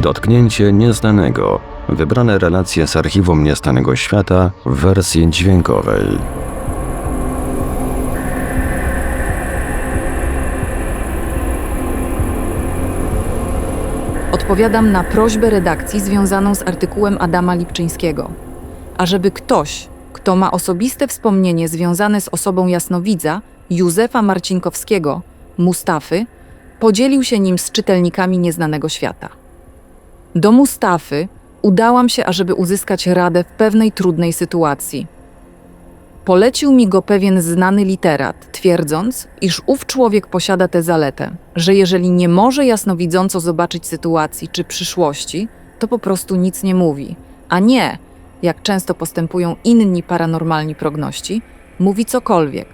Dotknięcie nieznanego. Wybrane relacje z archiwum Niestanego Świata w wersji dźwiękowej. Odpowiadam na prośbę redakcji związaną z artykułem Adama Lipczyńskiego. Ażeby ktoś, kto ma osobiste wspomnienie związane z osobą jasnowidza, Józefa Marcinkowskiego, Mustafy, podzielił się nim z czytelnikami Nieznanego Świata. Do Mustafy udałam się, ażeby uzyskać radę w pewnej trudnej sytuacji. Polecił mi go pewien znany literat, twierdząc, iż ów człowiek posiada tę zaletę, że jeżeli nie może jasnowidząco zobaczyć sytuacji czy przyszłości, to po prostu nic nie mówi, a nie, jak często postępują inni paranormalni progności, mówi cokolwiek.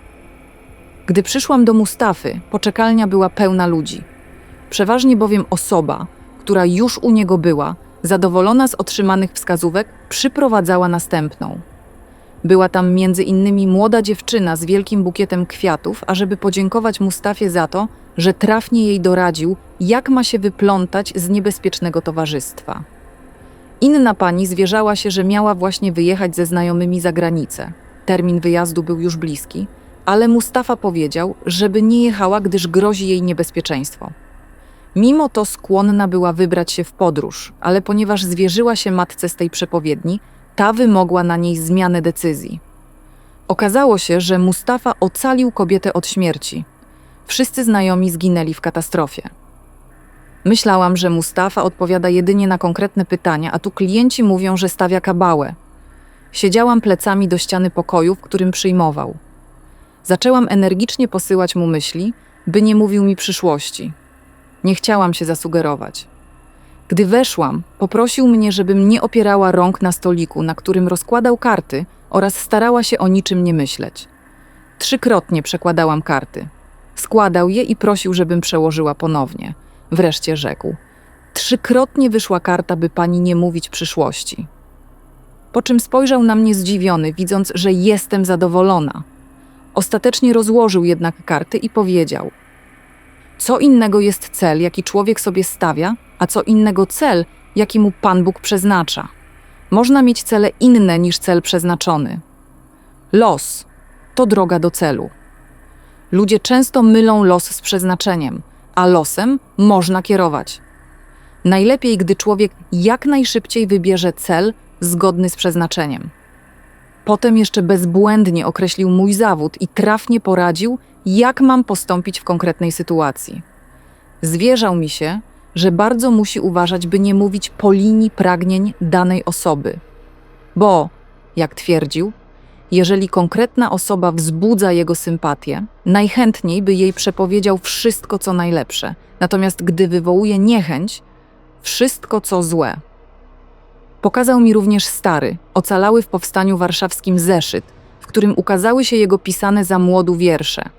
Gdy przyszłam do Mustafy, poczekalnia była pełna ludzi. Przeważnie bowiem osoba, która już u niego była, zadowolona z otrzymanych wskazówek, przyprowadzała następną. Była tam między innymi młoda dziewczyna z wielkim bukietem kwiatów, ażeby podziękować Mustafie za to, że trafnie jej doradził, jak ma się wyplątać z niebezpiecznego towarzystwa. Inna pani zwierzała się, że miała właśnie wyjechać ze znajomymi za granicę. Termin wyjazdu był już bliski, ale Mustafa powiedział, żeby nie jechała, gdyż grozi jej niebezpieczeństwo. Mimo to skłonna była wybrać się w podróż, ale ponieważ zwierzyła się matce z tej przepowiedni, ta wymogła na niej zmianę decyzji. Okazało się, że Mustafa ocalił kobietę od śmierci. Wszyscy znajomi zginęli w katastrofie. Myślałam, że Mustafa odpowiada jedynie na konkretne pytania, a tu klienci mówią, że stawia kabałę. Siedziałam plecami do ściany pokoju, w którym przyjmował. Zaczęłam energicznie posyłać mu myśli, by nie mówił mi przyszłości. Nie chciałam się zasugerować. Gdy weszłam, poprosił mnie, żebym nie opierała rąk na stoliku, na którym rozkładał karty oraz starała się o niczym nie myśleć. Trzykrotnie przekładałam karty. Składał je i prosił, żebym przełożyła ponownie. Wreszcie rzekł: Trzykrotnie wyszła karta, by pani nie mówić przyszłości. Po czym spojrzał na mnie zdziwiony, widząc, że jestem zadowolona. Ostatecznie rozłożył jednak karty i powiedział: Co innego jest cel, jaki człowiek sobie stawia, a co innego cel, jaki mu Pan Bóg przeznacza. Można mieć cele inne niż cel przeznaczony. Los to droga do celu. Ludzie często mylą los z przeznaczeniem, a losem można kierować. Najlepiej, gdy człowiek jak najszybciej wybierze cel zgodny z przeznaczeniem. Potem jeszcze bezbłędnie określił mój zawód i trafnie poradził, jak mam postąpić w konkretnej sytuacji. Zwierzał mi się, że bardzo musi uważać, by nie mówić po linii pragnień danej osoby. Bo, jak twierdził, jeżeli konkretna osoba wzbudza jego sympatię, najchętniej by jej przepowiedział wszystko, co najlepsze, natomiast gdy wywołuje niechęć, wszystko, co złe. Pokazał mi również stary, ocalały w powstaniu warszawskim zeszyt, w którym ukazały się jego pisane za młodu wiersze.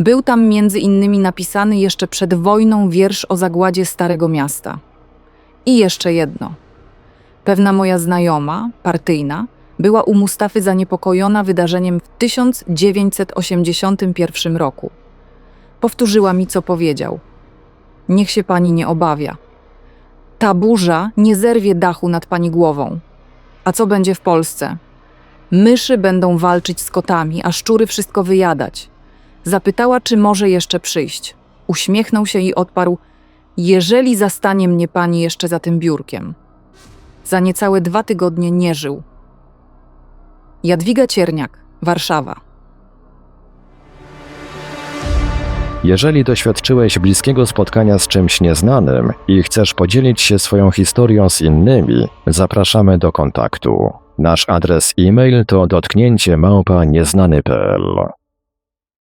Był tam między innymi napisany jeszcze przed wojną wiersz o zagładzie Starego Miasta. I jeszcze jedno. Pewna moja znajoma, partyjna, była u Mustafy zaniepokojona wydarzeniem w 1981 roku. Powtórzyła mi, co powiedział. Niech się pani nie obawia. Ta burza nie zerwie dachu nad pani głową. A co będzie w Polsce? Myszy będą walczyć z kotami, a szczury wszystko wyjadać. Zapytała, czy może jeszcze przyjść. Uśmiechnął się i odparł: Jeżeli zastanie mnie pani jeszcze za tym biurkiem. Za niecałe dwa tygodnie nie żył. Jadwiga Cierniak, Warszawa. Jeżeli doświadczyłeś bliskiego spotkania z czymś nieznanym i chcesz podzielić się swoją historią z innymi, zapraszamy do kontaktu. Nasz adres e-mail to dotknięcie małpa nieznany.pl.